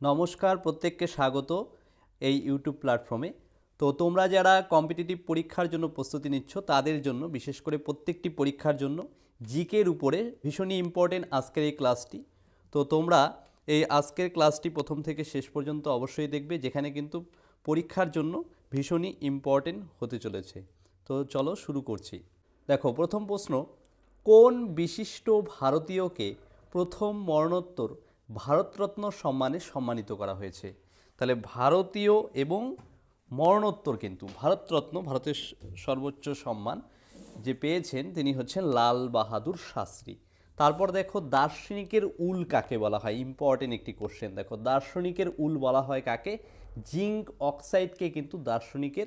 নমস্কার প্রত্যেককে স্বাগত এই ইউটিউব প্ল্যাটফর্মে। তো তোমরা যারা কম্পিটিটিভ পরীক্ষার জন্য প্রস্তুতি নিচ্ছ, তাদের জন্য, বিশেষ করে প্রত্যেকটি পরীক্ষার জন্য, জিকের উপরে ভীষণই ইম্পর্টেন্ট আজকের এই ক্লাসটি তো তোমরা এই আজকের ক্লাসটি প্রথম থেকে শেষ পর্যন্ত অবশ্যই দেখবে, যেখানে কিন্তু পরীক্ষার জন্য ভীষণই ইম্পর্টেন্ট হতে চলেছে। তো চলো শুরু করছি। দেখো, প্রথম প্রশ্ন, কোন বিশিষ্ট ভারতীয়কে প্রথম মরণোত্তর ভারতরত্ন সম্মানে সম্মানিত করা হয়েছে। তাহলে ভারতীয় এবং মরণোত্তর কিন্তু, ভারতরত্ন, ভারতের সর্বোচ্চ সম্মান যে পেয়েছেন তিনি হচ্ছেন লাল বাহাদুর শাস্ত্রী। তারপর দেখো দার্শনিকের উল কাকে বলা হয়? ইম্পর্টেন্ট একটি কোশ্চেন দেখো দার্শনিকের উল বলা হয় কাকে? জিঙ্ক অক্সাইডকে কিন্তু দার্শনিকের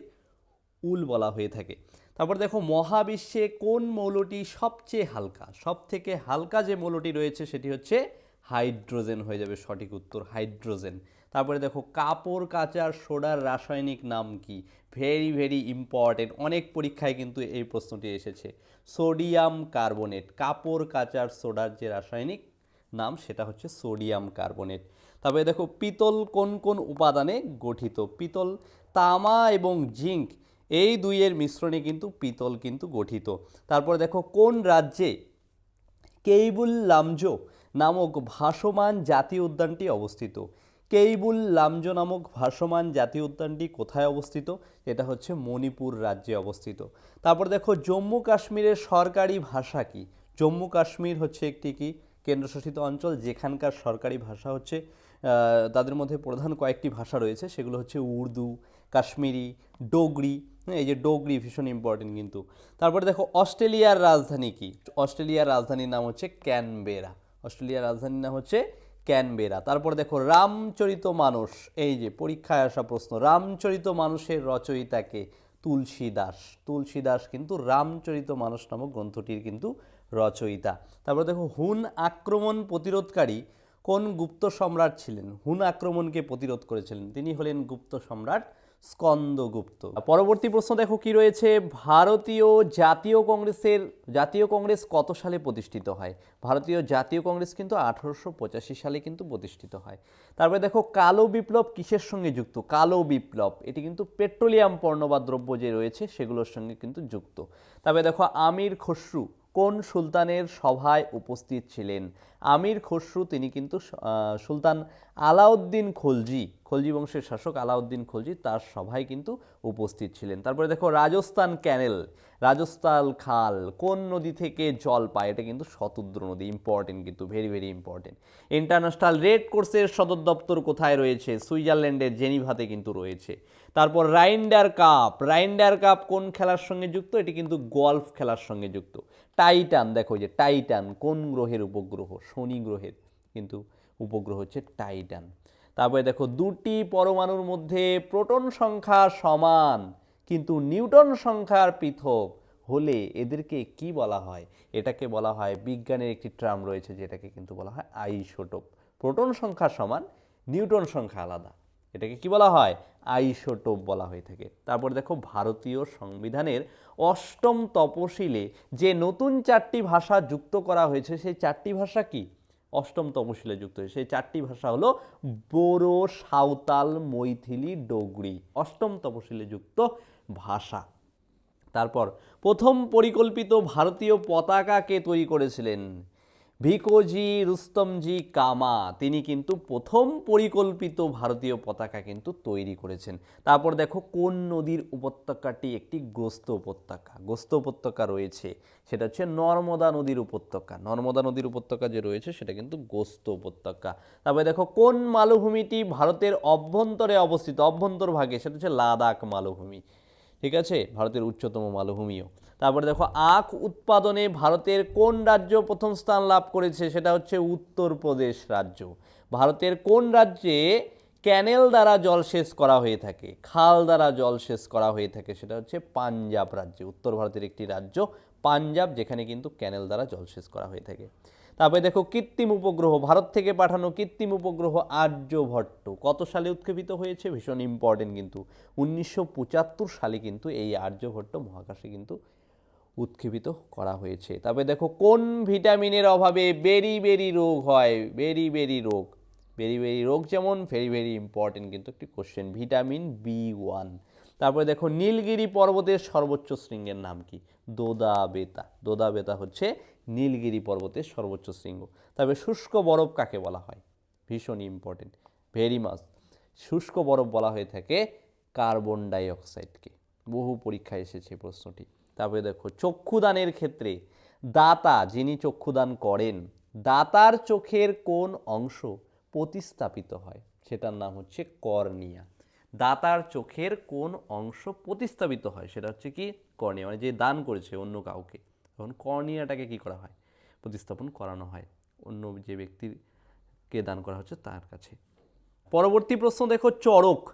উল বলা হয়ে থাকে। তারপর দেখো মহাবিশ্বে কোন মৌলটি সবচেয়ে হালকা? সব থেকে হালকা যে মৌলটি রয়েছে সেটি হচ্ছে হাইড্রোজেন হয়ে যাবে, সঠিক উত্তর হাইড্রোজেন। তারপরে দেখো, কাপড় কাচার সোডার রাসায়নিক নাম কি? ভেরি ভেরি ইম্পর্টেন্ট অনেক পরীক্ষায় কিন্তু এই প্রশ্নটি এসেছে। Sodium carbonate. কাপড় কাচার সোডার যে রাসায়নিক নাম, সেটা হচ্ছে সোডিয়াম কার্বনেট। তারপরে দেখো, পিতল কোন কোন উপাদানে গঠিত? পিতল, তামা এবং জিঙ্ক, এই দুইয়ের মিশ্রণে কিন্তু পিতল কিন্তু গঠিত। তারপর দেখো, কোন রাজ্যে কেইবুল লামজো নামক ভাসমান জাতীয় উদ্যানটি অবস্থিত। কেইবুল লামজো নামক ভাসমান জাতীয় উদ্যানটি কোথায় অবস্থিত? এটা হচ্ছে মণিপুর রাজ্যে অবস্থিত। তারপর দেখো জম্মু কাশ্মীরের সরকারি ভাষা কি? জম্মু কাশ্মীর হচ্ছে একটি কি? কেন্দ্রশাসিত অঞ্চল যেখানকার সরকারি ভাষা হচ্ছে তাদের মধ্যে প্রধান কয়েকটি ভাষা রয়েছে সেগুলো হচ্ছে উর্দু কাশ্মীরি ডোগরি হ্যাঁ, এই যে ডোগরি ভীষণ ইম্পর্টেন্ট কিন্তু। তারপরে দেখো অস্ট্রেলিয়ার রাজধানী কি? অস্ট্রেলিয়ার রাজধানীর নাম হচ্ছে ক্যানবেরা। অস্ট্রেলিয়ার রাজধানীর নাম হচ্ছে ক্যানবেরা। তারপর দেখো, রামচরিত মানুষ। এই যে পরীক্ষায় আসা প্রশ্ন, রামচরিত মানুষের রচয়িতাকে তুলসী দাস। তুলসী দাস কিন্তু রামচরিত মানুষ নামক গ্রন্থটির কিন্তু রচয়িতা। তারপর দেখো, হুন আক্রমণ প্রতিরোধকারী কোন গুপ্ত সম্রাট ছিলেন? হুন আক্রমণকে প্রতিরোধ করেছিলেন। তিনি হলেন গুপ্ত সম্রাট স্কন্দগুপ্ত। পরবর্তী প্রশ্ন দেখো কি রয়েছে? ভারতীয় জাতীয় কংগ্রেসের, জাতীয় কংগ্রেস কত সালে প্রতিষ্ঠিত হয়? ভারতীয় জাতীয় কংগ্রেস কিন্তু আঠারোশো পঁচাশি সালে কিন্তু প্রতিষ্ঠিত হয়। তারপরে দেখো, কালো বিপ্লব কিসের সঙ্গে যুক্ত? কালো বিপ্লব, এটি কিন্তু পেট্রোলিয়াম পণ্য বা দ্রব্য যে রয়েছে, সেগুলোর সঙ্গে কিন্তু যুক্ত। তারপরে দেখো, আমির খসরু কোন সুলতানের সভায় উপস্থিত ছিলেন? আমির খসরু, তিনি কিন্তু সুলতান আলাউদ্দিন খলজি খলজি বংশের শাসক আলাউদ্দিন খলজি তার সভায় কিন্তু উপস্থিত ছিলেন। তারপরে দেখো, রাজস্থান ক্যানেল রাজস্থান খাল, কোন নদী থেকে জল পায়, এটা কিন্তু শতদ্র নদী ইম্পর্টেন্ট কিন্তু very very important international red কোর্সের সদর দপ্তর কোথায় রয়েছে? সুইজারল্যান্ডের জেনিভাতে কিন্তু রয়েছে। তারপর রাইন্ডার কাপ রাইন্ডার কাপ কোন খেলার সঙ্গে যুক্ত? এটি কিন্তু গলফ খেলার সঙ্গে যুক্ত। টাইটান, দেখো যে, টাইটান কোন গ্রহের উপগ্রহ? শনি গ্রহের কিন্তু উপগ্রহ হচ্ছে টাইটান। তারপরে দেখো দুটি পরমাণুর মধ্যে প্রোটন সংখ্যা সমান, কিন্তু নিউটন সংখ্যার পৃথক হলে এদেরকে কি বলা হয়? এটাকে বলা হয় বিজ্ঞানের একটি ট্রাম রয়েছে, যেটাকে কিন্তু বলা হয় আইসোটোপ। প্রোটন সংখ্যা সমান, নিউটন সংখ্যা আলাদা। এটাকে কি বলা হয়? আইসোটোপ বলা হয়ে থাকে। তারপর দেখো ভারতীয় সংবিধানের অষ্টম তপশিলে যে নতুন চারটি ভাষা যুক্ত করা হয়েছে, সেই চারটি ভাষা কি? অষ্টম তপশিলে যুক্ত হয়েছে। সেই চারটি ভাষা হলো বোরো, সাঁওতাল, মৈথিলি, ডোগরি। অষ্টম তপশিলে যুক্ত ভাষা। তারপর প্রথম পরিকল্পিত ভারতীয় পতাকাকে তৈরি করেছিলেন ভিকোজি রুস্তমজি কামা, তিনি কিন্তু প্রথম পরিকল্পিত ভারতীয় পতাকা কিন্তু তৈরি করেছেন। তারপর দেখো কোন নদীর উপত্যকাটি একটি গ্রস্ত উপত্যকা। গ্রস্ত উপত্যকা রয়েছে, সেটা হচ্ছে নর্মদা নদীর উপত্যকা। নর্মদা নদীর উপত্যকা যে রয়েছে, সেটা কিন্তু গোস্ত উপত্যকা। তারপরে দেখো কোন মালভূমিটি ভারতের অভ্যন্তরে অবস্থিত? অভ্যন্তর ভাগে, সেটা হচ্ছে লাদাখ মালভূমি। ঠিক আছে? ভারতের উচ্চতম মালভূমিও। তারপরে দেখো, আখ উৎপাদনে ভারতের কোন রাজ্য প্রথম স্থান লাভ করেছে? সেটা হচ্ছে উত্তরপ্রদেশ রাজ্য। ভারতের কোন রাজ্যে ক্যানেল দ্বারা জলসেচ করা হয়ে থাকে? খাল দ্বারা জলসেচ করা হয়ে থাকে, সেটা হচ্ছে পাঞ্জাব রাজ্যে। উত্তর ভারতের একটি রাজ্য, পাঞ্জাব, যেখানে কিন্তু ক্যানেল দ্বারা জলসেচ করা হয়ে থাকে। তারপরে দেখো, কৃত্রিম উপগ্রহ। ভারত থেকে পাঠানো কৃত্রিম উপগ্রহ আর্যভট্ট কত সালে উৎক্ষেপিত হয়েছে? ভীষণ ইম্পর্টেন্ট কিন্তু। উনিশশো পঁচাত্তর সালে কিন্তু এই আর্যভট্ট মহাকাশে কিন্তু উৎক্ষেপিত করা হয়েছে। তবে দেখো, কোন ভিটামিনের অভাবে বেরি বেরি রোগ হয়? বেরি বেরি রোগ। ভেরি ভেরি রোগ যেমন, ভেরি ভেরি ইম্পর্টেন্ট কিন্তু একটি কোশ্চেন, ভিটামিন বি ওয়ান। তারপরে দেখো, নীলগিরি পর্বতের সর্বোচ্চ শৃঙ্গের নাম কি? দোদা বেতা দোদা বেতা হচ্ছে নীলগিরি পর্বতের সর্বোচ্চ শৃঙ্গ। তবে শুষ্ক বরফ কাকে বলা হয়? ভীষণ ইম্পর্টেন্ট, ভেরি মাস শুষ্ক বরফ বলা হয়ে থাকে কার্বন ডাই অক্সাইডকে বহু পরীক্ষায় এসেছে প্রশ্নটি। তারপরে দেখো, চক্ষুদানের ক্ষেত্রে দাতা যিনি চক্ষুদান করেন, দাতার চোখের কোন অংশ প্রতিস্থাপিত হয়? সেটার নাম হচ্ছে কর্নিয়া। দাতার চোখের কোন অংশ প্রতিস্থাপিত হয়? সেটা হচ্ছে কি? কর্নিয়া মানে যে দান করেছে অন্য কাউকে। তখন কর্নিয়াটাকে কি করা হয়? প্রতিস্থাপন করানো হয়। অন্য যে ব্যক্তিকে দান করা হচ্ছে তার কাছে। পরবর্তী প্রশ্ন দেখো চরক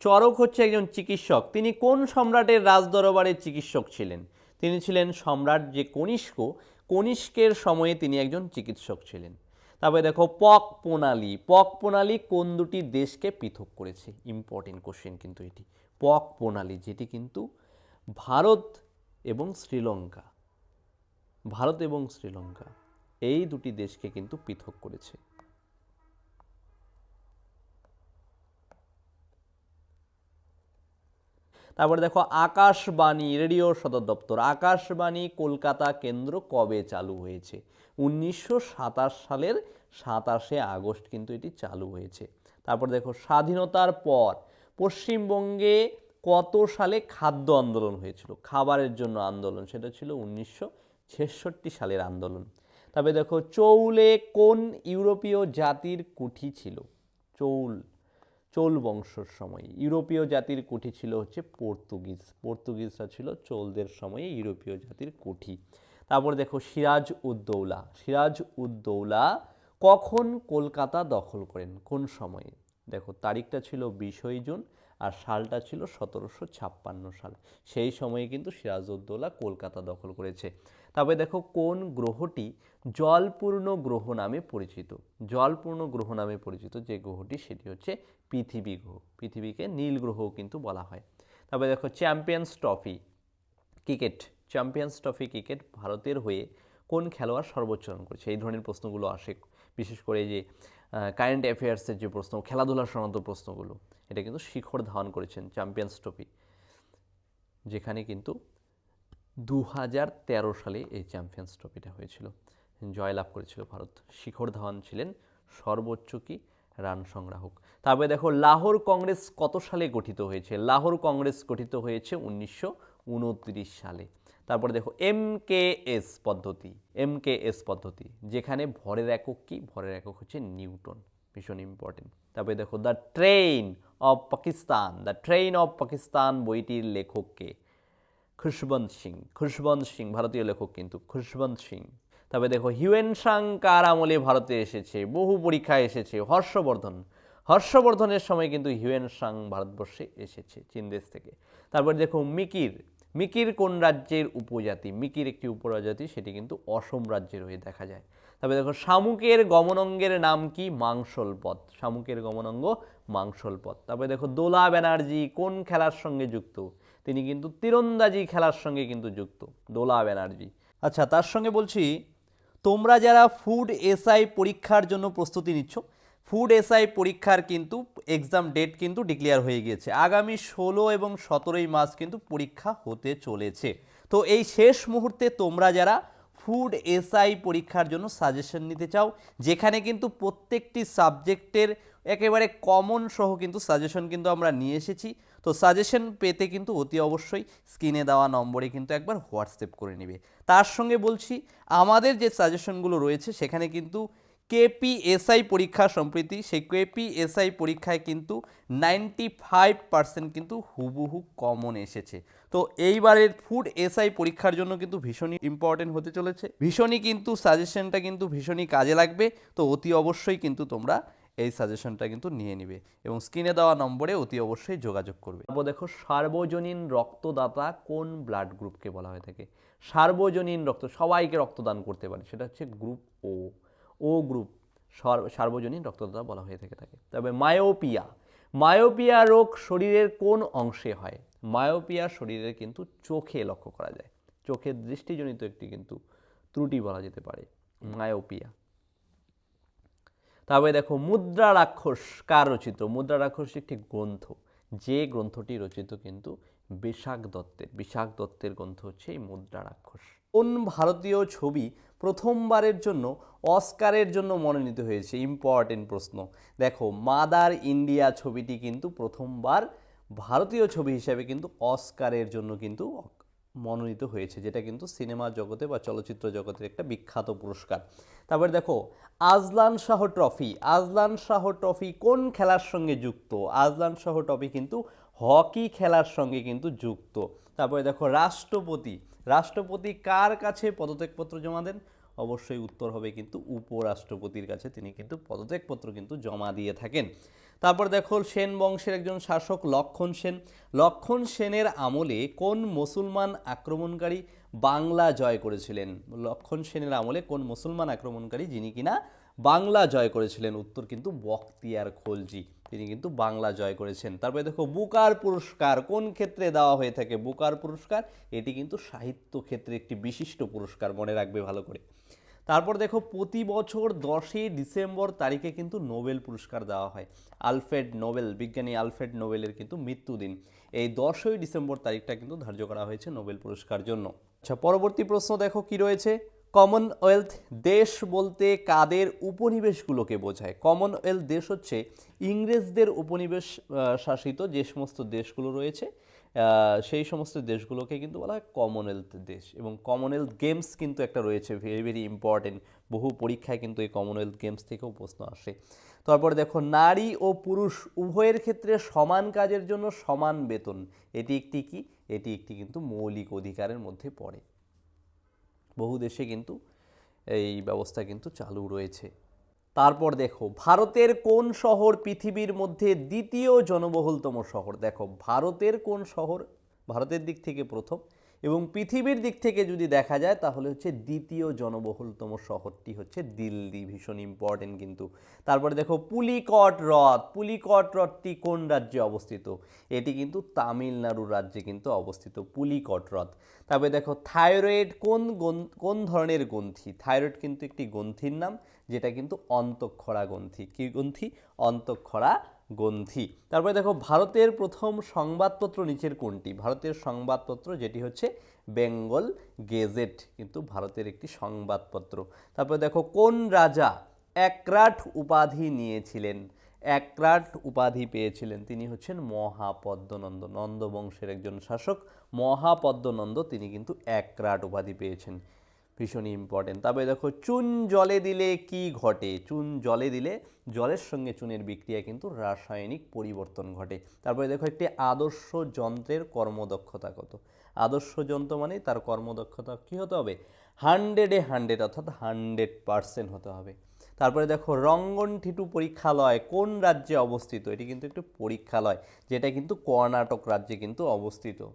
চরক হচ্ছে একজন চিকিৎসক। তিনি কোন সম্রাটের রাজদরবারের চিকিৎসক ছিলেন? তিনি ছিলেন সম্রাট যে কনিষ্ক, কনিষ্কের সময়ে তিনি একজন চিকিৎসক ছিলেন। তারপরে দেখো, পক প্রণালী। পক প্রণালী কোন দুটি দেশকে পৃথক করেছে? ইম্পর্টেন্ট কোশ্চেন কিন্তু এটি। পক প্রণালী, যেটি কিন্তু ভারত এবং শ্রীলঙ্কা। ভারত এবং শ্রীলঙ্কা, এই দুটি দেশকে কিন্তু পৃথক করেছে। তারপরে দেখো, আকাশবাণী, রেডিও সদর দপ্তর। আকাশবাণী কলকাতা কেন্দ্র কবে চালু হয়েছে? উনিশশো সাতাশ সালের সাতাশে আগস্ট কিন্তু এটি চালু হয়েছে। তারপর দেখো, স্বাধীনতার পর পশ্চিমবঙ্গে কত সালে খাদ্য আন্দোলন হয়েছিল? খাবারের জন্য আন্দোলন, সেটা ছিল উনিশশো ছেষট্টি সালের আন্দোলন। তবে দেখো, চৌলে কোন ইউরোপীয় জাতির কুঠি ছিল? চৌল। চোল বংশর সময়। ইউরোপীয় জাতির কুঠি ছিল হচ্ছে পর্তুগিজ। পর্তুগিজরা ছিল চোলদের সময়ে ইউরোপীয় জাতির কুঠি। তারপর দেখো সিরাজ উদ্দৌলা সিরাজ উদ্দৌলা কখন কলকাতা দখল করেন? কোন সময়ে? দেখো তারিখটা ছিল বিশই জুন আর সালটা ছিল সতেরোশো ছাপ্পান্ন সাল। সেই সময়ে কিন্তু সিরাজউদ্দৌলা কলকাতা দখল করেছে। তবে দেখো কোন গ্রহটি জলপূর্ণ গ্রহ নামে পরিচিত? জলপূর্ণ গ্রহ নামে পরিচিত যে গ্রহটি সেটি হচ্ছে পৃথিবী গ্রহ। পৃথিবীকে নীল গ্রহও কিন্তু বলা হয়। তবে দেখো champions trophy, cricket, champions trophy cricket ভারতের হয়ে কোন খেলোয়াড় সর্বোচ্চ রান করেছে? এই ধরনের প্রশ্নগুলো আসে, বিশেষ করে যে কারেন্ট অ্যাফেয়ার্সের যে প্রশ্ন খেলাধুলার সংক্রান্ত প্রশ্নগুলো, এটা কিন্তু শিখর ধাওয়ান করেছেন চ্যাম্পিয়ন্স ট্রফি, যেখানে কিন্তু দু হাজার তেরো সালে এই চ্যাম্পিয়ন্স ট্রফিটা হয়েছিল। জয়লাভ করেছিল ভারত। শিখর ধাওয়ান ছিলেন সর্বোচ্চ কি? রান সংগ্রাহক। তারপরে দেখো, লাহোর কংগ্রেস কত সালে গঠিত হয়েছে? লাহোর কংগ্রেস গঠিত হয়েছে উনিশশো উনত্রিশ সালে। তারপরে দেখো, এম এস পদ্ধতি। এম এস পদ্ধতি, যেখানে ভরের একক কি? ভরের একক হচ্ছে নিউটন। ভীষণ ইম্পর্টেন্ট তারপরে দেখো, the train of Pakistan. The train of Pakistan বইটির লেখককে খুশবন্ত সিং খুশবন্ত সিং ভারতীয় লেখক কিন্তু খুশবন্ত সিং তবে দেখো হিউয়েন সাং কার আমলে ভারতে এসেছে? বহু পরীক্ষায় এসেছে। হর্ষবর্ধন। হর্ষবর্ধনের সময় কিন্তু হিউয়েন সাং ভারতবর্ষে এসেছে, চীন দেশ থেকে। তারপর দেখো মিকির মিকির কোন রাজ্যের উপজাতি? মিকির একটি উপরাজাতি সেটি কিন্তু অসম রাজ্যের হয়ে দেখা যায়। তবে দেখো, শামুকের গমনঙ্গের নাম কি? মাংসল পথ শামুকের গমনঙ্গ মাংসল পথ তারপরে দেখো, দোলা ব্যানার্জি কোন খেলার সঙ্গে যুক্ত? তিনি কিন্তু তীরন্দাজি খেলার সঙ্গে কিন্তু যুক্ত দোলা ব্যানার্জি আচ্ছা তার সঙ্গে বলছি, তোমরা যারা ফুড এসআই পরীক্ষার জন্য প্রস্তুতি নিচ্ছ, ফুড এসআই পরীক্ষার কিন্তু এক্সাম ডেট কিন্তু ডিক্লেয়ার হয়ে গিয়েছে। আগামী ষোলো এবং সতেরোই মাস কিন্তু পরীক্ষা হতে চলেছে। তো এই শেষ মুহূর্তে তোমরা যারা ফুড এসআই পরীক্ষার জন্য সাজেশন নিতে চাও, যেখানে কিন্তু প্রত্যেকটি সাবজেক্টের একেবারে কমন সহ কিন্তু সাজেশন কিন্তু আমরা নিয়ে এসেছি। তো সাজেশন পেতে কিন্তু অতি অবশ্যই স্ক্রিনে দেওয়া নম্বরে কিন্তু একবার হোয়াটসঅ্যাপ করে নেবে। তার সঙ্গে বলছি, আমাদের যে সাজেশনগুলো রয়েছে, সেখানে কিন্তু কেপিএসআই পরীক্ষা সম্প্রতি, সেই কেপিএসআই পরীক্ষায় কিন্তু নাইনটি ফাইভ পার্সেন্ট কিন্তু হুবহু কমন এসেছে। তো এইবারের ফুড এসআই পরীক্ষার জন্য কিন্তু ভীষণই ইম্পর্টেন্ট হতে চলেছে। ভীষণই কিন্তু সাজেশনটা কিন্তু ভীষণই কাজে লাগবে। তো অতি অবশ্যই কিন্তু তোমরা এই সাজেশনটা কিন্তু নিয়ে নিবে এবং স্ক্রিনে দেওয়া নম্বরে অতি অবশ্যই যোগাযোগ করবে। তারপর দেখো সার্বজনীন রক্তদাতা কোন ব্লাড গ্রুপকে বলা হয়ে থাকে? সার্বজনীন রক্ত, সবাইকে রক্তদান করতে পারে, সেটা হচ্ছে গ্রুপ ও ও গ্রুপ সার্বজনীন রক্তদাতা বলা হয়ে থেকে থাকে। তবে মায়োপিয়া মায়োপিয়া রোগ শরীরের কোন অংশে হয়? মায়োপিয়া শরীরের কিন্তু চোখে লক্ষ্য করা যায়। চোখের দৃষ্টিজনিত একটি কিন্তু ত্রুটি বলা যেতে পারে, মায়োপিয়া। তবে দেখো, মুদ্রা রাক্ষস, কার রচিত? মুদ্রা রাক্ষস একটি গ্রন্থ। যে গ্রন্থটি রচিত কিন্তু বিশাখ দত্তের বিশাখ দত্তের গ্রন্থ হচ্ছে এই মুদ্রা রাক্ষস। কোন ভারতীয় ছবি প্রথমবারের জন্য অস্কারের জন্য মনোনীত হয়েছে। ইম্পর্টেন্ট প্রশ্ন। দেখো, মাদার ইন্ডিয়া ছবিটি কিন্তু প্রথমবার ভারতীয় ছবি হিসাবে কিন্তু অস্কারের জন্য কিন্তু মনোনীত হয়েছে, যেটা কিন্তু সিনেমা জগতে বা চলচ্চিত্র জগতের একটা বিখ্যাত পুরস্কার। তারপরে দেখো, Azlan Shah trophy. Azlan Shah trophy কোন খেলার সঙ্গে যুক্ত? আজলান শাহ ট্রফি কিন্তু হকি খেলার সঙ্গে কিন্তু যুক্ত। তারপরে দেখো, রাষ্ট্রপতি। রাষ্ট্রপতি কার কাছে পদত্যাগপত্র জমা দেন? অবশ্যই উত্তর হবে কিন্তু উপরাষ্ট্রপতির কাছে। তিনি কিন্তু পদত্যাগপত্র কিন্তু জমা দিয়ে থাকেন। তারপর দেখো, সেন বংশের একজন শাসক লক্ষণ সেন। লক্ষণ সেনের আমলে কোন মুসলমান আক্রমণকারী বাংলা জয় করেছিলেন? লক্ষণ সেনের আমলে কোন মুসলমান আক্রমণকারী যিনি কিনা বাংলা জয় করেছিলেন? উত্তর কিন্তু বখতিয়ার খলজি। তিনি কিন্তু বাংলা জয় করেছেন। তারপরে দেখো, বুকার পুরস্কার, কোন ক্ষেত্রে দেওয়া হয়ে থাকে বুকার পুরস্কার? এটি কিন্তু সাহিত্য ক্ষেত্রে একটি বিশিষ্ট পুরস্কার, মনে রাখবে ভালো করে। তারপর দেখো, প্রতি বছর দশই ডিসেম্বর তারিখে কিন্তু নোবেল পুরস্কার দেওয়া হয়। আলফ্রেড নোবেল, বিজ্ঞানী আলফ্রেড নোবেলের কিন্তু মৃত্যুদিন। এই দশই ডিসেম্বর তারিখটা কিন্তু ধার্য করা হয়েছে নোবেল পুরস্কার জন্য। আচ্ছা পরবর্তী প্রশ্ন দেখো, কি রয়েছে? কমনওয়েলথ দেশ বলতে কাদের উপনিবেশগুলোকে বোঝায়? কমনওয়েলথ দেশ হচ্ছে ইংরেজদের উপনিবেশ শাসিত যে সমস্ত দেশগুলো রয়েছে সেই সমস্ত দেশগুলোকে কিন্তু বলা হয় কমনওয়েলথ দেশ। এবং কমনওয়েলথ গেমস কিন্তু একটা রয়েছে ভেরি ভেরি ইম্পর্টেন্ট বহু পরীক্ষায় কিন্তু এই কমনওয়েলথ গেমস থেকেও প্রশ্ন আসে। তারপরে দেখো, নারী ও পুরুষ উভয়ের ক্ষেত্রে সমান কাজের জন্য সমান বেতন। এটি একটি কি? এটি একটি কিন্তু মৌলিক অধিকারের মধ্যে পড়ে। বহু দেশে কিন্তু এই ব্যবস্থা কিন্তু চালু রয়েছে। তারপর দেখো, ভারতের কোন শহর পৃথিবীর মধ্যে দ্বিতীয় জনবহুলতম শহর? দেখো, ভারতের কোন শহর? ভারতের দিক থেকে প্রথম। এবং পৃথিবীর দিক থেকে যদি দেখা যায়, তাহলে হচ্ছে দ্বিতীয় জনবহুলতম শহরটি হচ্ছে দিল্লি, ভীষণ ইম্পর্টেন্ট কিন্তু। তারপরে দেখো পুলিকট হ্রদ, পুলিকট হ্রদটি কোন রাজ্যে অবস্থিত? এটি কিন্তু তামিলনাড়ু রাজ্যে কিন্তু অবস্থিত, পুলিকট হ্রদ। তারপরে দেখো থাইরয়েড কোন কোন ধরনের গ্রন্থি? থাইরয়েড কিন্তু একটি গ্রন্থির নাম, যেটা কিন্তু অন্তঃক্ষরা গ্রন্থি। কি গ্রন্থি? অন্তঃক্ষরা গ্রন্থি তারপরে দেখো, ভারতের প্রথম সংবাদপত্র নিচের কোনটি? ভারতের সংবাদপত্র যেটি হচ্ছে বেঙ্গল গেজেট, কিন্তু ভারতের একটি সংবাদপত্র। তারপরে দেখো, কোন রাজা একরাট উপাধি নিয়েছিলেন? একরাট উপাধি পেয়েছিলেন তিনি হচ্ছেন মহাপদ্মনন্দ। নন্দ বংশের একজন শাসক, মহাপদ্মনন্দ তিনি কিন্তু একরাট উপাধি পেয়েছেন। ভীষণই ইম্পর্টেন্ট তবে দেখো, চুন জলে দিলে কি ঘটে? চুন জলে দিলে জলের সঙ্গে চুনের বিক্রিয়া কিন্তু রাসায়নিক পরিবর্তন ঘটে। তারপরে দেখো, একটি আদর্শ যন্ত্রের কর্মদক্ষতা কত? আদর্শ যন্ত্র মানে তার কর্মদক্ষতা কী হতে হবে? হান্ড্রেডে হান্ড্রেড অর্থাৎ হান্ড্রেড পার্সেন্ট হতে হবে। তারপরে দেখো, রঙ্গন ঠিটু পরীক্ষালয় কোন রাজ্যে অবস্থিত? এটি কিন্তু একটি পরীক্ষালয়, যেটা কিন্তু কর্ণাটক রাজ্যে কিন্তু অবস্থিত।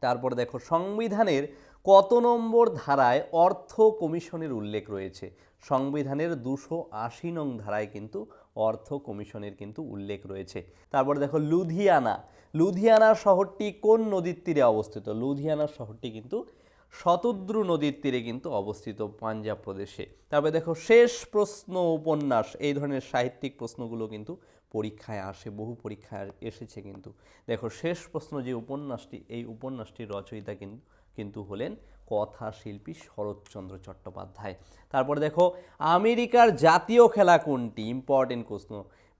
তারপরে দেখো, সংবিধানের কত নম্বর ধারায় অর্থ কমিশনের উল্লেখ রয়েছে? সংবিধানের দুশো আশি নং ধারায় কিন্তু অর্থ কমিশনের কিন্তু উল্লেখ রয়েছে। তারপরে দেখো লুধিয়ানা। লুধিয়ানা শহরটি কোন নদীর তীরে অবস্থিত? লুধিয়ানা শহরটি কিন্তু শতদ্রু নদীর তীরে কিন্তু অবস্থিত পাঞ্জাব প্রদেশে। তারপরে দেখো শেষ প্রশ্ন উপন্যাস, এই ধরনের সাহিত্যিক প্রশ্নগুলো কিন্তু পরীক্ষায় আসে, বহু পরীক্ষায় এসেছে কিন্তু। দেখো, শেষ প্রশ্ন যে উপন্যাসটি, এই উপন্যাসটির রচয়িতা কিন্তু কিন্তু হলেন কথা শিল্পী শরৎচন্দ্র চট্টোপাধ্যায়। তারপরে দেখো, আমেরিকার জাতীয় খেলা কোনটি? ইম্পর্টেন্ট প্রশ্ন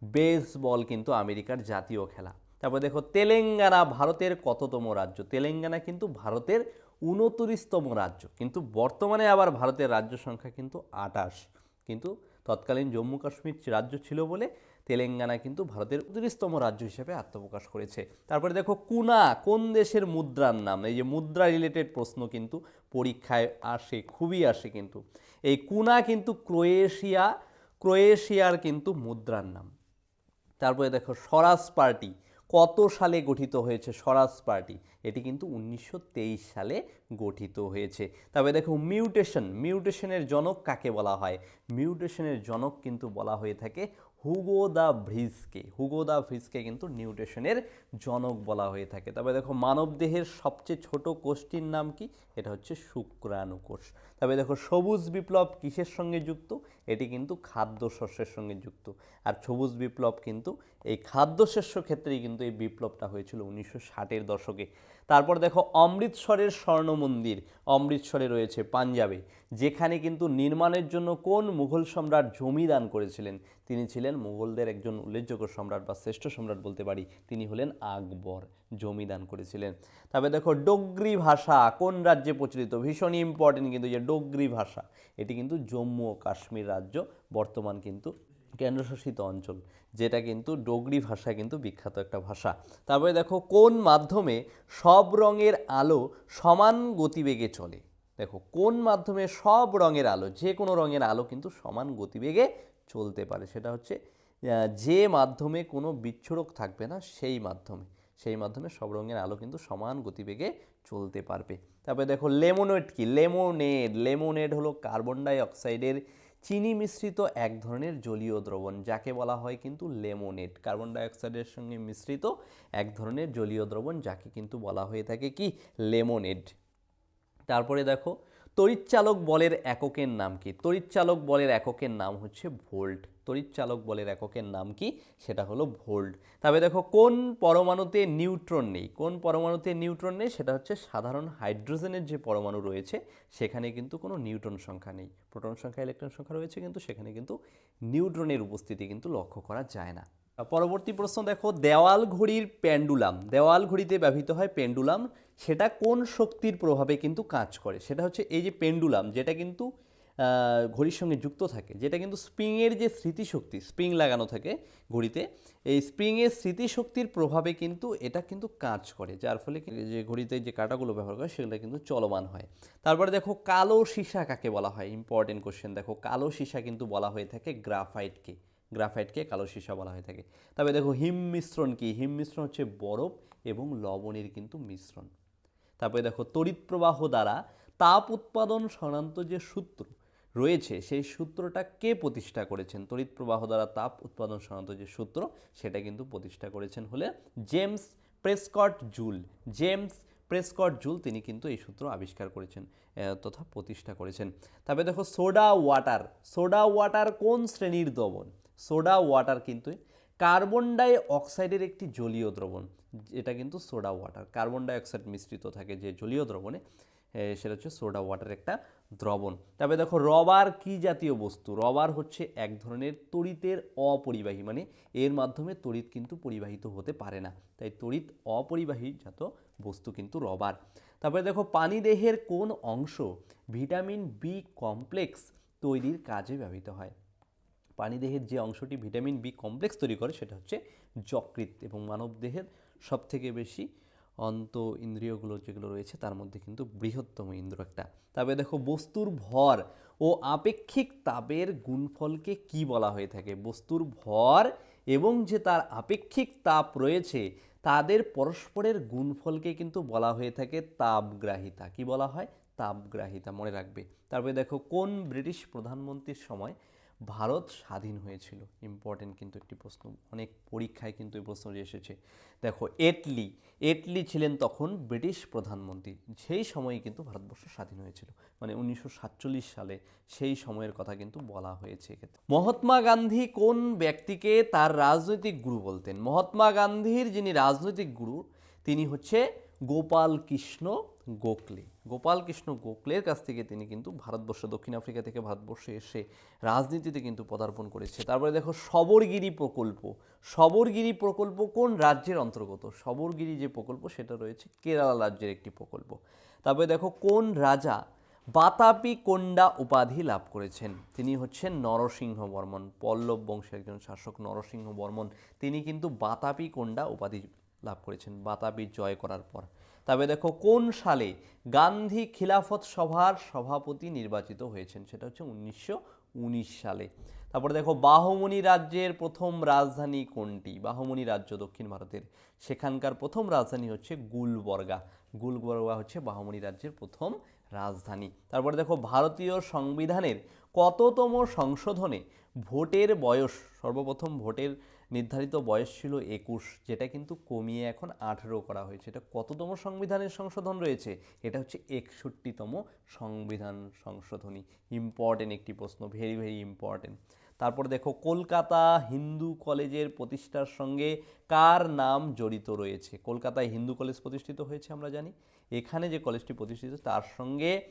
বেসবল কিন্তু আমেরিকার জাতীয় খেলা। তারপর দেখো, তেলেঙ্গানা ভারতের কততম রাজ্য? তেলেঙ্গানা কিন্তু ভারতের উনত্রিশতম রাজ্য। কিন্তু বর্তমানে আবার ভারতের রাজ্য সংখ্যা কিন্তু আটাশ কিন্তু তৎকালীন জম্মু কাশ্মীর রাজ্য ছিল বলে তেলেঙ্গানা কিন্তু ভারতের উনত্রিশতম রাজ্য হিসেবে আত্মপ্রকাশ করেছে। তারপরে দেখো, কুনা, কোন দেশের মুদ্রার নাম? এই যে মুদ্রা রিলেটেড প্রশ্ন কিন্তু পরীক্ষায় আসে, খুবই আসে কিন্তু। এই কুনা কিন্তু ক্রোয়েশিয়া, ক্রোয়েশিয়ার কিন্তু মুদ্রার নাম। তারপরে দেখো, স্বরাজ পার্টি, কত সালে গঠিত হয়েছে স্বরাজ পার্টি? এটি কিন্তু উনিশশো তেইশ সালে গঠিত হয়েছে। তবে দেখো, মিউটেশন, মিউটেশনের জনক কাকে বলা হয়? মিউটেশনের জনক কিন্তু বলা হয়ে থাকে হুগো দা ভ্রিজকে হুগো দা ভ্রিজকে কিন্তু নিউট্রেশনের জনক বলা হয়ে থাকে। তবে দেখো মানবদেহের সবচেয়ে ছোট কোষটির নাম কি? এটা হচ্ছে শুক্রাণু কোষ তবে দেখো সবুজ বিপ্লব কিসের সঙ্গে যুক্ত? এটি কিন্তু খাদ্যশস্যের সঙ্গে যুক্ত। আর সবুজ বিপ্লব কিন্তু এই খাদ্যশস্য ক্ষেত্রেই কিন্তু এই বিপ্লবটা হয়েছিল উনিশশো ষাটের দশকে। তারপর দেখো অমৃতসরের স্বর্ণ মন্দির। অমৃতসরে রয়েছে পাঞ্জাবে, যেখানে কিন্তু নির্মাণের জন্য কোন মুঘল সম্রাট জমি দান করেছিলেন? তিনি ছিলেন মুঘলদের একজন উল্লেখযোগ্য সম্রাট বা শ্রেষ্ঠ সম্রাট বলতে পারি। তিনি হলেন আকবর, জমি দান করেছিলেন। তবে দেখো ডোগরি ভাষা কোন রাজ্যে প্রচলিত? ভীষণ ইম্পর্টেন্ট কিন্তু যে ডোগরি ভাষা। এটি কিন্তু জম্মু ও কাশ্মীর রাজ্য, বর্তমান কিন্তু কেন্দ্রশাসিত অঞ্চল, যেটা কিন্তু ডোগরি ভাষা কিন্তু বিখ্যাত একটা ভাষা। তারপরে দেখো, কোন মাধ্যমে সব রঙের আলো সমান গতিবেগে চলে? দেখো, কোন মাধ্যমে সব রঙের আলো, যে কোনো রঙের আলো কিন্তু সমান গতিবেগে চলতে পারে? সেটা হচ্ছে যে মাধ্যমে কোনো বিচ্ছুরক থাকবে না, সেই মাধ্যমে। সেই মাধ্যমে সব রঙের আলো কিন্তু সমান গতিবেগে চলতে পারবে। তারপরে দেখো লেমোনেড কি? লেমোনেড লেমোনেড হলো কার্বন ডাইঅক্সাইডের চিনি মিশ্রিত এক ধরনের জলীয় দ্রবণ, যাকে বলা হয় কিন্তু লেমোনেড কার্বন ডাইঅক্সাইডের সঙ্গে মিশ্রিত এক ধরনের জলীয় দ্রবণ, যাকে কিন্তু বলা হয়ে থাকে কি? লেমোনেড তারপরে দেখো তড়িৎচালক বলের এককের নাম কি? তড়িৎচালক বলের এককের নাম হচ্ছে ভোল্ট। তড়িৎচালক বলের এককের নাম কি? সেটা হলো ভোল্ট। তবে দেখো, কোন পরমাণুতে নিউট্রন নেই? কোন পরমাণুতে নিউট্রন নেই? সেটা হচ্ছে সাধারণ হাইড্রোজেনের যে পরমাণু রয়েছে, সেখানে কিন্তু কোনো নিউট্রন সংখ্যা নেই। প্রোটন সংখ্যা, ইলেকট্রন সংখ্যা রয়েছে কিন্তু, সেখানে কিন্তু নিউট্রনের উপস্থিতি কিন্তু লক্ষ্য করা যায় না। পরবর্তী প্রশ্ন দেখো, দেওয়াল ঘড়ির পেন্ডুলাম। দেওয়াল ঘড়িতে ব্যবহৃত হয় পেন্ডুলাম। সেটা কোন শক্তির প্রভাবে কিন্তু কাজ করে? সেটা হচ্ছে এই যে পেন্ডুলাম, যেটা কিন্তু ঘড়ির সঙ্গে যুক্ত থাকে, যেটা কিন্তু স্প্রিংয়ের যে স্মৃতিশক্তি, স্প্রিং লাগানো থাকে ঘড়িতে, এই স্প্রিংয়ের স্মৃতিশক্তির প্রভাবে কিন্তু এটা কিন্তু কাজ করে, যার ফলে যে ঘড়িতে যে কাঁটাগুলো ব্যবহার করে সেগুলো কিন্তু চলমান হয়। তারপরে দেখো, কালো সীসা কাকে বলা হয়? ইম্পর্টেন্ট কোশ্চেন দেখো, কালো সীসা কিন্তু বলা হয়ে থাকে গ্রাফাইটকে গ্রাফাইটকে কালো সীসা বলা হয়ে থাকে। তবে দেখো, হিম মিশ্রণ কি? হিম মিশ্রণ হচ্ছে বরফ এবং লবণের কিন্তু মিশ্রণ। তারপরে দেখো, তড়িৎ প্রবাহ দ্বারা তাপ উৎপাদন সংক্রান্ত যে সূত্র রয়েছে, সেই সূত্রটা কে প্রতিষ্ঠা করেছেন? তড়িৎ প্রবাহ দ্বারা তাপ উৎপাদন সংক্রান্ত যে সূত্র, সেটা কিন্তু প্রতিষ্ঠা করেছেন হলে James Prescott Joule. James Prescott Joule তিনি কিন্তু এই সূত্র আবিষ্কার করেছেন তথা প্রতিষ্ঠা করেছেন। তারপরে দেখো, সোডা ওয়াটার। সোডা ওয়াটার কোন শ্রেণির দ্রবণ? সোডা ওয়াটার কিন্তু কার্বন ডাই অক্সাইডের একটি জলীয় দ্রবণ, এটা কিন্তু soda water. Carbon dioxide মিশ্রিত থাকে যে জলীয় দ্রবণে সেটা হচ্ছে সোডা ওয়াটার একটা দ্রবণ। তবে দেখো, রবার কি জাতীয় বস্তু? রবার হচ্ছে এক ধরনের তড়িতের অপরিবাহী মানে এর মাধ্যমে তড়িৎ কিন্তু পরিবাহিত হতে পারে না। তাই তড়িৎ অপরিবাহী জাত বস্তু কিন্তু রবার। তারপরে দেখো, পানি দেহের কোন অংশ ভিটামিন বি কমপ্লেক্স তৈরির কাজে ব্যবহৃত হয়? প্রাণীদেহের যে অংশটি ভিটামিন বি কমপ্লেক্স তৈরি করে সেটা হচ্ছে যকৃত এবং মানবদেহের সবথেকে বেশি অন্ত ইন্দ্রিয়গুলো যেগুলো রয়েছে তার মধ্যে কিন্তু বৃহত্তম ইন্দ্র একটা। তবে দেখো বস্তুর ভর ও আপেক্ষিক তাপের গুণফলকে কি বলা হয়ে থাকে? বস্তুর ভর এবং যে তার আপেক্ষিক তাপ রয়েছে তাদের পরস্পরের গুণফলকে কিন্তু বলা হয়ে থাকে তাপগ্রাহিতা। কি বলা হয়? তাপগ্রাহিতা মনে রাখবে। তারপরে দেখো কোন ব্রিটিশ প্রধানমন্ত্রীর সময় ভারত স্বাধীন হয়েছিল। ইম্পর্টেন্ট কিন্তু একটি প্রশ্ন। অনেক পরীক্ষায় কিন্তু এই প্রশ্নটি এসেছে। দেখো, এটলি এটলি ছিলেন তখন ব্রিটিশ প্রধানমন্ত্রী। সেই সময়ে কিন্তু ভারতবর্ষ স্বাধীন হয়েছিল। মানে উনিশশো সাতচল্লিশ সালে সেই সময়ের কথা কিন্তু বলা হয়েছে এক্ষেত্রে। মহাত্মা গান্ধী কোন ব্যক্তিকে তার রাজনৈতিক গুরু বলতেন? মহাত্মা গান্ধীর যিনি রাজনৈতিক গুরু, তিনি হচ্ছে গোপাল কৃষ্ণ গোখলে। গোপাল কৃষ্ণ গোখলের কাছ থেকে তিনি কিন্তু ভারতবর্ষ, দক্ষিণ আফ্রিকা থেকে ভারতবর্ষে এসে রাজনীতিতে কিন্তু পদার্পণ করেছে। তারপরে দেখো সবরগিরি প্রকল্প। সবরগিরি প্রকল্প কোন রাজ্যের অন্তর্গত? সবরগিরি যে প্রকল্প, সেটা রয়েছে কেরালা রাজ্যের একটি প্রকল্প। তারপরে দেখো কোন রাজা বাতাপি কোন্ডা উপাধি লাভ করেছেন? তিনি হচ্ছেন নরসিংহ বর্মন। পল্লব বংশের একজন শাসক নরসিংহ বর্মন, তিনি কিন্তু বাতাপি কোন্ডা উপাধি লাভ করেছেন। বাতাপি জয় করার পর। তবে দেখো, কোন সালে গান্ধী খিলাফত সভার সভাপতি নির্বাচিত হয়েছেন সেটা হচ্ছে উনিশশো উনিশ সালে। তারপরে দেখো, বাহমনি রাজ্যের প্রথম রাজধানী কোনটি? বাহমনি রাজ্য দক্ষিণ ভারতের। সেখানকার প্রথম রাজধানী হচ্ছে গুলবর্গা। গুলবর্গা হচ্ছে বাহমনি রাজ্যের প্রথম রাজধানী। তারপরে দেখো, ভারতীয় সংবিধানের কততম সংশোধনে ভোটের বয়স? সর্বপ্রথম ভোটের নির্ধারিত বয়স ছিল একুশ, যেটা কিন্তু কমিয়ে এখন আঠেরো করা হয়েছে। এটা কততম সংবিধানের সংশোধন রয়েছে? এটা হচ্ছে একষট্টিতম সংবিধান সংশোধনী। ইম্পর্টেন্ট একটি প্রশ্ন, ভেরি ভেরি ইম্পর্টেন্ট। তারপর দেখো, কলকাতা হিন্দু কলেজের প্রতিষ্ঠার সঙ্গে কার নাম জড়িত রয়েছে? কলকাতায় হিন্দু কলেজ প্রতিষ্ঠিত হয়েছে, আমরা জানি। এখানে যে কলেজটি প্রতিষ্ঠিত, তার সঙ্গে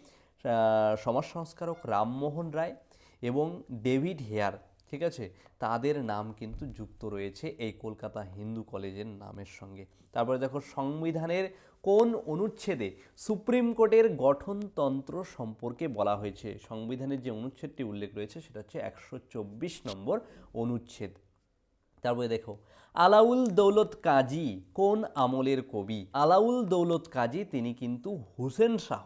সমাজ সংস্কারক রামমোহন রায় এবং ডেভিড হেয়ার। ঠিক আছে? তাদের নাম কিন্তু যুক্ত রয়েছে এই কলকাতা হিন্দু কলেজের নামের সঙ্গে। তারপরে দেখো, সংবিধানের কোন অনুচ্ছেদে সুপ্রিম কোর্টের গঠনতন্ত্র সম্পর্কে বলা হয়েছে? সংবিধানের যে অনুচ্ছেদটি উল্লেখ রয়েছে সেটা হচ্ছে একশো চব্বিশ নম্বর অনুচ্ছেদ। তারপরে দেখো, আলাউল দৌলত কাজী কোন আমলের কবি? আলাউল দৌলত কাজী তিনি কিন্তু হুসেন শাহ।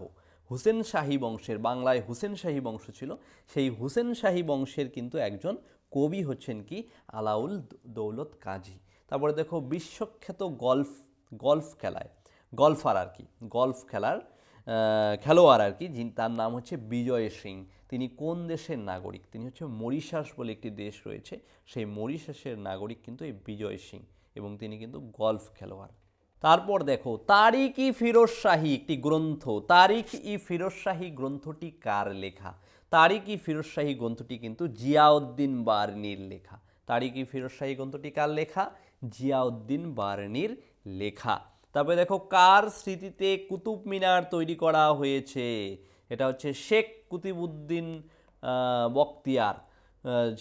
হুসেন শাহী বংশের, বাংলায় হুসেন শাহী বংশ ছিল। সেই হুসেন শাহী বংশের কিন্তু একজন কবি হচ্ছেন কি? আলাউল দৌলত কাজী। তারপরে দেখো বিশ্বখ্যাত গল্ফ গল্ফ খেলায়, গল্ফার আর কি, গল্ফ খেলার খেলোয়াড় আর কি তার নাম হচ্ছে বিজয় সিং। তিনি কোন দেশের নাগরিক? তিনি হচ্ছে মরিশাস বলে একটি দেশ রয়েছে। সেই মরিশাসের নাগরিক কিন্তু এই বিজয় সিং এবং তিনি কিন্তু গল্ফ খেলোয়াড়। তারপর দেখো তারিক ই ফিরোজ শাহী একটি গ্রন্থ। তারিক ই ফিরোজ শাহী গ্রন্থটি কার লেখা? তারিক ই ফিরোজ শাহী গ্রন্থটি কিন্তু জিয়াউদ্দিন বার্নির লেখা। তারিকি ই ফিরোজ শাহী গ্রন্থটি কার লেখা? জিয়াউদ্দিন বার্নির লেখা। তারপরে দেখো কার স্মৃতিতে কুতুব মিনার তৈরি করা হয়েছে? এটা হচ্ছে শেখ কুতুবুদ্দিন আহ, বখতিয়ার।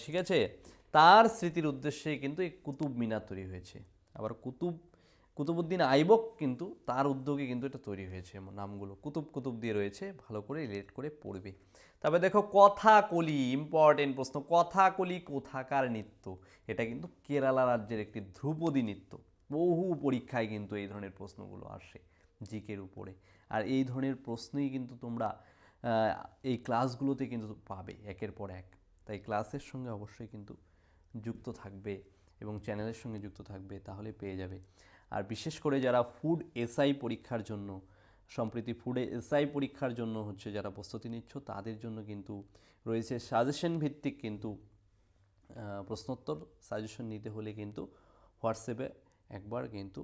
ঠিক আছে? তার স্মৃতির উদ্দেশ্যে কিন্তু এই কুতুব মিনার তৈরি হয়েছে। আবার কুতুব কুতুবুদ্দিন আইবক কিন্তু তার উদ্যোগে কিন্তু এটা তৈরি হয়েছে। নামগুলো কুতুব কুতুব দিয়ে রয়েছে। ভালো করে রিলেট করে পড়বে। তবে দেখো কথাকলি ইম্পর্টেন্ট প্রশ্ন কথাকলি কোথাকার নৃত্য? এটা কিন্তু কেরালা রাজ্যের একটি ধ্রুপদী নৃত্য। বহু পরীক্ষায় কিন্তু এই ধরনের প্রশ্নগুলো আসে জিকের উপরে। আর এই ধরনের প্রশ্নই কিন্তু তোমরা এই ক্লাসগুলোতে কিন্তু পাবে একের পর এক। তাই ক্লাসের সঙ্গে অবশ্যই কিন্তু যুক্ত থাকবে এবং চ্যানেলের সঙ্গে যুক্ত থাকবে, তাহলে পেয়ে যাবে। আর বিশেষ করে যারা ফুড এসআই পরীক্ষার জন্য সম্প্রতি ফুডে এসআই পরীক্ষার জন্য হচ্ছে যারা প্রস্তুতি নিচ্ছ, তাদের জন্য কিন্তু রয়েছে সাজেশন ভিত্তিক কিন্তু প্রশ্নোত্তর। সাজেশন নিতে হলে কিন্তু হোয়াটসঅ্যাপে একবার কিন্তু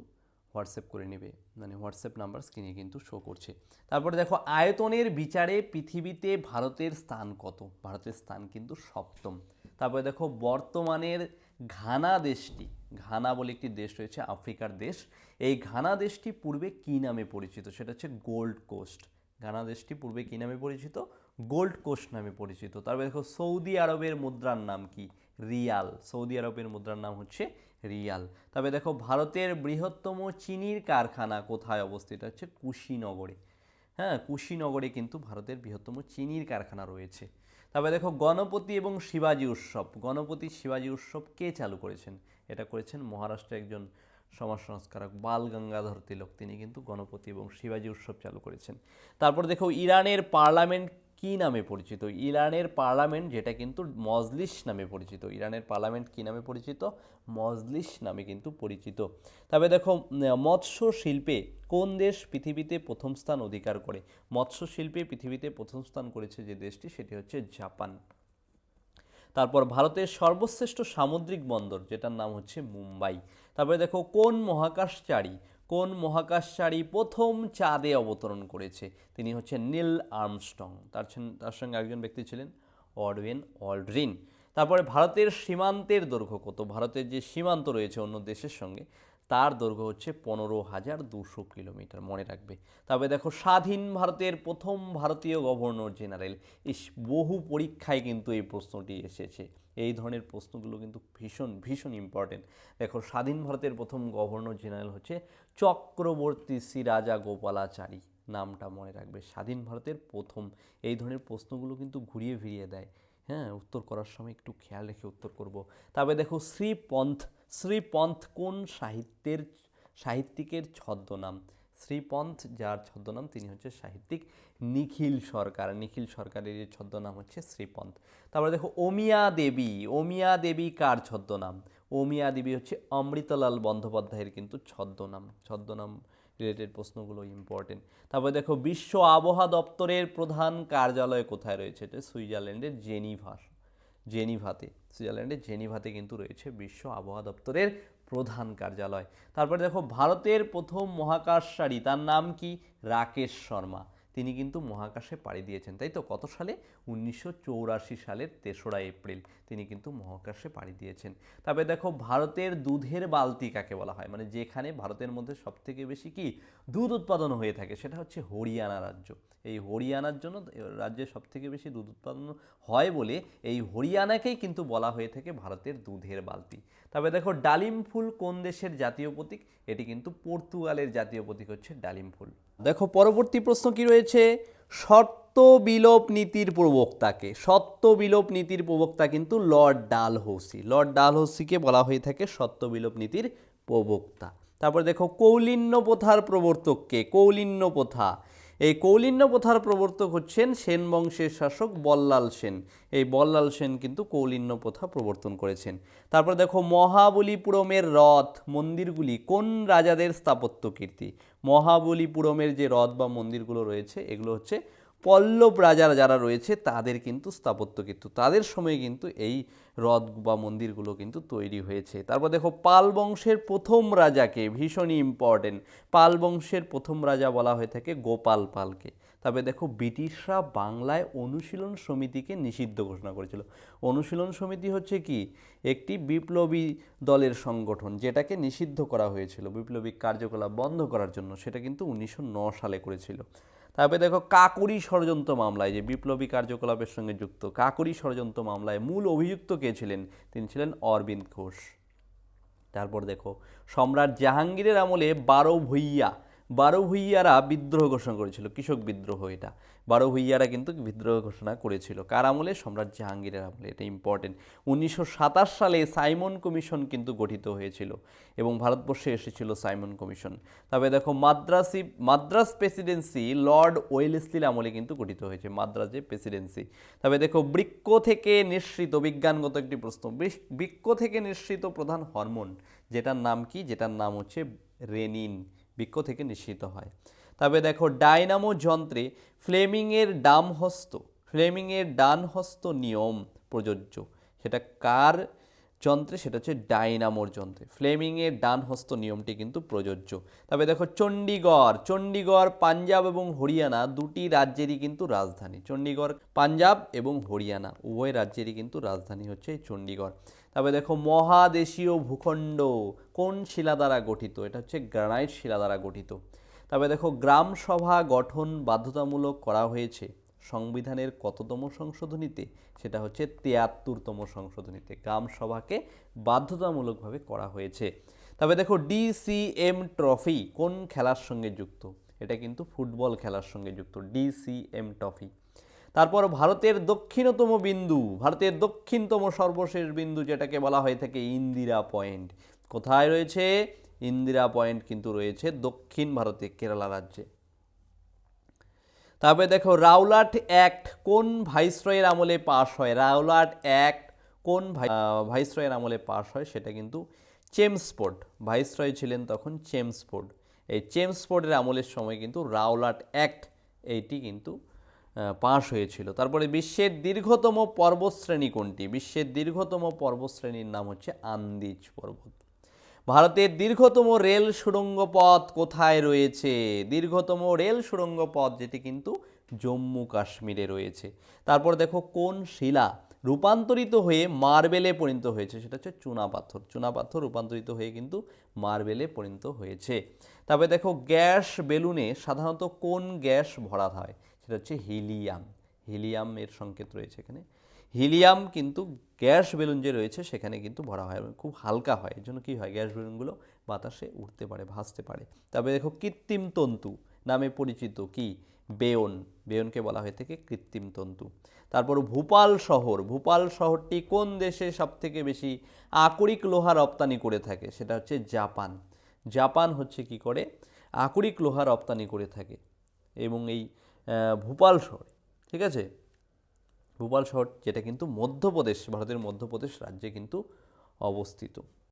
হোয়াটসঅ্যাপ করে নেবে। মানে হোয়াটসঅ্যাপ নাম্বার স্ক্রিনে কিন্তু শো করছে। তারপরে দেখো, আয়তনের বিচারে পৃথিবীতে ভারতের স্থান কত? ভারতের স্থান কিন্তু সপ্তম। তারপরে দেখো, বর্তমানের ঘানা দেশটি, ঘানা বলে একটি দেশ রয়েছে, আফ্রিকার দেশ। এই ঘানা দেশটি পূর্বে কী নামে পরিচিত? সেটা হচ্ছে গোল্ড কোস্ট। ঘানা দেশটি পূর্বে কী নামে পরিচিত? গোল্ড কোস্ট নামে পরিচিত। তারপরে দেখো, সৌদি আরবের মুদ্রার নাম কি? রিয়াল। সৌদি আরবের মুদ্রার নাম হচ্ছে রিয়াল। তবে দেখো, ভারতের বৃহত্তম চিনির কারখানা কোথায় অবস্থিত? হচ্ছে কুশিনগরে। হ্যাঁ কুশিনগরে কিন্তু ভারতের বৃহত্তম চিনির কারখানা রয়েছে। তবে দেখো, গণপতি এবং শিবাজি উৎসব। গণপতি, শিবাজি উৎসব কে চালু করেছেন? এটা করেছেন মহারাষ্ট্রের একজন সমাজ সংস্কারক বাল গঙ্গাধর তিলক। তিনি কিন্তু গণপতি এবং শিবাজি উৎসব চালু করেছেন। তারপর দেখো, ইরানের পার্লামেন্ট কি নামে পরিচিত? ইরানের পার্লামেন্ট যেটা কিন্তু মজলিস নামে পরিচিত। ইরানের পার্লামেন্ট কি নামে পরিচিত? মজলিস নামে কিন্তু পরিচিত। তবে দেখো মৎস্য শিল্পে কোন দেশ পৃথিবীতে প্রথম স্থান অধিকার করে? মৎস্য শিল্পে পৃথিবীতে প্রথম স্থান করেছে যে দেশটি, সেটি হচ্ছে জাপান। তারপর ভারতের সর্বশ্রেষ্ঠ সামুদ্রিক বন্দর, যেটার নাম হচ্ছে মুম্বাই। তারপরে দেখো, কোন মহাকাশচারী কোন মহাকাশচারী প্রথম চাঁদে অবতরণ করেছে? তিনি হচ্ছেন নীল আর্মস্টং তার তার সঙ্গে একজন ব্যক্তি ছিলেন অডওয়েন অল্ড্রিন। তারপরে ভারতের সীমান্তের দৈর্ঘ্য কত? ভারতের যে সীমান্ত রয়েছে অন্য দেশের সঙ্গে, তার দৈর্ঘ্য হচ্ছে পনেরো হাজার দুশো কিলোমিটার, মনে রাখবে। তবে দেখো, স্বাধীন ভারতের প্রথম ভারতীয় গভর্নর জেনারেল, ইস, বহু পরীক্ষায় কিন্তু এই প্রশ্নটি এসেছে। এই ধরনের প্রশ্নগুলো কিন্তু ভীষণ ভীষণ ইম্পর্টেন্ট দেখো, স্বাধীন ভারতের প্রথম গভর্নর জেনারেল হচ্ছে চক্রবর্তী শ্রী রাজা গোপালাচারী। নামটা মনে রাখবে। স্বাধীন ভারতের প্রথম। এই ধরনের প্রশ্নগুলো কিন্তু ঘুরিয়ে ফিরিয়ে দেয়। হ্যাঁ উত্তর করার সময় একটু খেয়াল রেখে উত্তর করব। তবে দেখো, শ্রীপন্থ শ্রীপন্থ কোন সাহিত্যের, সাহিত্যিকের ছদ্মনাম? শ্রীপন্থ, যার ছদ্মনাম তিনি হচ্ছে সাহিত্যিক নিখিল সরকার। নিখিল সরকারের ছদ্মনাম হচ্ছে শ্রীপন্থ। তারপরে দেখো ওমিয়া দেবী। ওমিয়া দেবী কার ছদ্মনাম? ওমিয়া দেবী হচ্ছে অমৃতলাল বন্দ্যোপাধ্যায়ের কিন্তু ছদ্মনাম। ছদ্মনাম রিলেটেড প্রশ্নগুলো ইম্পর্টেন্ট তারপরে দেখো, বিশ্ব আবহাওয়া দপ্তরের প্রধান কার্যালয় কোথায় রয়েছে? এটা সুইজারল্যান্ডের জেনিভা, জেনিভাতে। সুইজারল্যান্ডের জেনিভাতে কিন্তু রয়েছে বিশ্ব আবহাওয়া দপ্তরের প্রধান কার্যালয়। তারপরে দেখো ভারতের প্রথম মহাকাশচারী তার নাম কি? রাকেশ শর্মা। তিনি কিন্তু মহাকাশে পাড়ি দিয়েছেন। তাই তো? কত সালে? উনিশশো সালের তেসরা এপ্রিল তিনি কিন্তু মহাকাশে পাড়ি দিয়েছেন। তবে দেখো, ভারতের দুধের বালতি কাকে বলা হয়? মানে যেখানে ভারতের মধ্যে সবথেকে বেশি কি দুধ উৎপাদন হয়ে থাকে, সেটা হচ্ছে হরিয়ানা রাজ্য। এই হরিয়ানার জন্য রাজ্যে সবথেকে বেশি দুধ উৎপাদন হয় বলে এই হরিয়ানাকেই কিন্তু বলা হয়ে থাকে ভারতের দুধের বালতি। তবে দেখো, ডালিম ফুল কোন দেশের জাতীয় প্রতীক? এটি কিন্তু পর্তুগালের জাতীয় প্রতীক হচ্ছে ডালিম ফুল। দেখো, পরবর্তী প্রশ্ন কি রয়েছে? শর্ত বিলোপ নীতির প্রবক্তাকে সত্য বিলোপ নীতির প্রবক্তা কিন্তু লর্ড ডালহৌসি। লর্ড ডালহৌসিকে বলা হয়ে থাকে সত্য বিলোপ নীতির প্রবক্তা। তারপর দেখো কৌলিন্য প্রথার প্রবর্তককে কৌলিন্য প্রথা এই কৌলিন্য প্রথার প্রবর্তক হচ্ছেন সেন বংশের শাসক বল্লাল সেন। এই বল্লাল সেন কিন্তু কৌলিন্য প্রথা প্রবর্তন করেছেন। তারপর দেখো, মহাবলীপুরমের রথ, মন্দিরগুলি কোন রাজাদের স্থাপত্য কীর্তি? মহাবলীপুরমের যে রথ বা মন্দিরগুলো রয়েছে, এগুলো হচ্ছে পল্লব রাজার যারা রয়েছে, তাদের কিন্তু স্থাপত্য কিন্তু, তাদের সময়ে কিন্তু এই হ্রদ বা মন্দিরগুলো কিন্তু তৈরি হয়েছে। তারপর দেখো, পাল বংশের প্রথম রাজাকে ভীষণই ইম্পর্টেন্ট পাল বংশের প্রথম রাজা বলা হয়ে থাকে গোপাল পালকে। তবে দেখো, ব্রিটিশরা বাংলায় অনুশীলন সমিতিকে নিষিদ্ধ ঘোষণা করেছিল। অনুশীলন সমিতি হচ্ছে কি? একটি বিপ্লবী দলের সংগঠন, যেটাকে নিষিদ্ধ করা হয়েছিল। বিপ্লবী কার্যকলাপ বন্ধ করার জন্য, সেটা কিন্তু উনিশশো সালে করেছিল। তারপরে দেখো কাকুরি ষড়যন্ত্র মামলায় যে বিপ্লবী কার্যকলাপের সঙ্গে যুক্ত কাকুরি ষড়যন্ত্র মামলায় মূল অভিযুক্ত কে ছিলেন? তিনি ছিলেন অরবিন্দ ঘোষ। তারপর দেখো সম্রাট জাহাঙ্গীরের আমলে বারো ভুইয়া বারো ভুইয়ারা বিদ্রোহ ঘোষণা করেছিল, কৃষক বিদ্রোহ এটা। বারো ভুইয়ারা কিন্তু বিদ্রোহ ঘোষণা করেছিল। কার আমলে? সম্রাট জাহাঙ্গীরের আমলে, এটা ইম্পর্টেন্ট উনিশশো সাতাশ সালে সাইমন কমিশন কিন্তু গঠিত হয়েছিল এবং ভারতবর্ষে এসেছিল সাইমন কমিশন। তবে দেখো, মাদ্রাসি, মাদ্রাস প্রেসিডেন্সি লর্ড ওয়েলেসলির আমলে কিন্তু গঠিত হয়েছে, মাদ্রাজে প্রেসিডেন্সি। তবে দেখো, বৃক্ষ থেকে নিঃসৃত, বিজ্ঞানগত একটি প্রশ্ন বৃক্ষ থেকে নিঃসৃত প্রধান হরমোন, যেটার নাম কি? যেটার নাম হচ্ছে রেনিন। বৃক্ষ থেকে নিঃসৃত হয়। তবে দেখো, ডাইনামো যন্ত্রে ফ্লেমিংয়ের ডাম হস্ত ফ্লেমিংয়ের ডান হস্ত নিয়ম প্রযোজ্য। সেটা কার যন্ত্রে? সেটা হচ্ছে ডাইনামোর যন্ত্রে। ফ্লেমিংয়ের ডান হস্ত নিয়মটি কিন্তু প্রযোজ্য। তবে দেখো, চণ্ডীগড় চণ্ডীগড়, পাঞ্জাব এবং হরিয়ানা দুটি রাজ্যেরই কিন্তু রাজধানী। চণ্ডীগড়, পাঞ্জাব এবং হরিয়ানা, উভয় রাজ্যেরই কিন্তু রাজধানী হচ্ছে চণ্ডীগড়। তবে দেখো মহাদেশীয় ভূখণ্ড কোন শিলা দ্বারা গঠিত? এটা হচ্ছে গ্রানাইট শিলা দ্বারা গঠিত। তবে দেখো গ্রাম সভা গঠন বাধ্যতামূলক করা হয়েছে। সংবিধানের কততম সংশোধনীতে? সেটা হচ্ছে তিয়াত্তরতম সংশোধনীতে। গ্রাম সভাকে বাধ্যতামূলকভাবে করা হয়েছে। তবে দেখো ডিসিএম ট্রফি কোন খেলার সঙ্গে যুক্ত? এটা কিন্তু ফুটবল খেলার সঙ্গে যুক্ত। DCM trophy. তারপর ভারতের দক্ষিণতম বিন্দু, ভারতের দক্ষিণতম সর্বশেষ বিন্দু যেটাকে বলা হয়ে থাকে ইন্দিরা পয়েন্ট। কোথায় রয়েছে? ইন্দিরা পয়েন্ট কিন্তু রয়েছে দক্ষিণ ভারতে, কেরালা রাজ্যে। তারপরে দেখো রাওলাট অ্যাক্ট কোন ভাইসরয়ের আমলে পাশ হয়? রাওলাট অ্যাক্ট কোন ভাইসরয়ের আমলে পাশ হয় সেটা কিন্তু চেমসফোর্ড। ভাইসরয় ছিলেন তখন চেমসফোর্ড। এই চেমসফোর্ডের আমলের সময় কিন্তু রাওলাট অ্যাক্ট, এইটি কিন্তু পাশ হয়েছিল। তারপরে বিশ্বের দীর্ঘতম পর্বতশ্রেণী কোনটি? বিশ্বের দীর্ঘতম পর্বতশ্রেণীর নাম হচ্ছে আন্দিজ পর্বত। ভারতের দীর্ঘতম রেল সুড়ঙ্গ পথ কোথায় রয়েছে? দীর্ঘতম রেল সুড়ঙ্গ পথ যেটি কিন্তু জম্মু কাশ্মীরে রয়েছে। তারপর দেখো কোন শিলা রূপান্তরিত হয়ে মার্বেলে পরিণত হয়েছে? সেটা হচ্ছে চুনাপাথর চুনাপাথর রূপান্তরিত হয়ে কিন্তু মার্বেলে পরিণত হয়েছে। তারপরে দেখো গ্যাস বেলুনে সাধারণত কোন গ্যাস ভরা হয়? সেটা হচ্ছে হিলিয়াম। হিলিয়াম এর সংকেত রয়েছে এখানে। হিলিয়াম কিন্তু গ্যাস বেলুন যে রয়েছে, সেখানে কিন্তু ভরা হয় এবং খুব হালকা হয়। এর জন্য কী হয়? গ্যাস বেলুনগুলো বাতাসে উঠতে পারে, ভাসতে পারে। তবে দেখো, কৃত্রিম তন্তু নামে পরিচিত কি? বেয়ন। বেয়নকে বলা হয়ে থাকে কৃত্রিম তন্তু। তারপর ভূপাল শহর। ভূপাল শহরটি কোন দেশে সবথেকে বেশি আকরিক লোহা রপ্তানি করে থাকে? সেটা হচ্ছে জাপান। জাপান হচ্ছে কি করে? আকরিক লোহা রপ্তানি করে থাকে। এবং এই ভূপাল শহর ঠিক আছে? ভূপাল শহর যেটা কিন্তু মধ্যপ্রদেশ ভারতের মধ্যপ্রদেশ রাজ্যে কিন্তু অবস্থিত।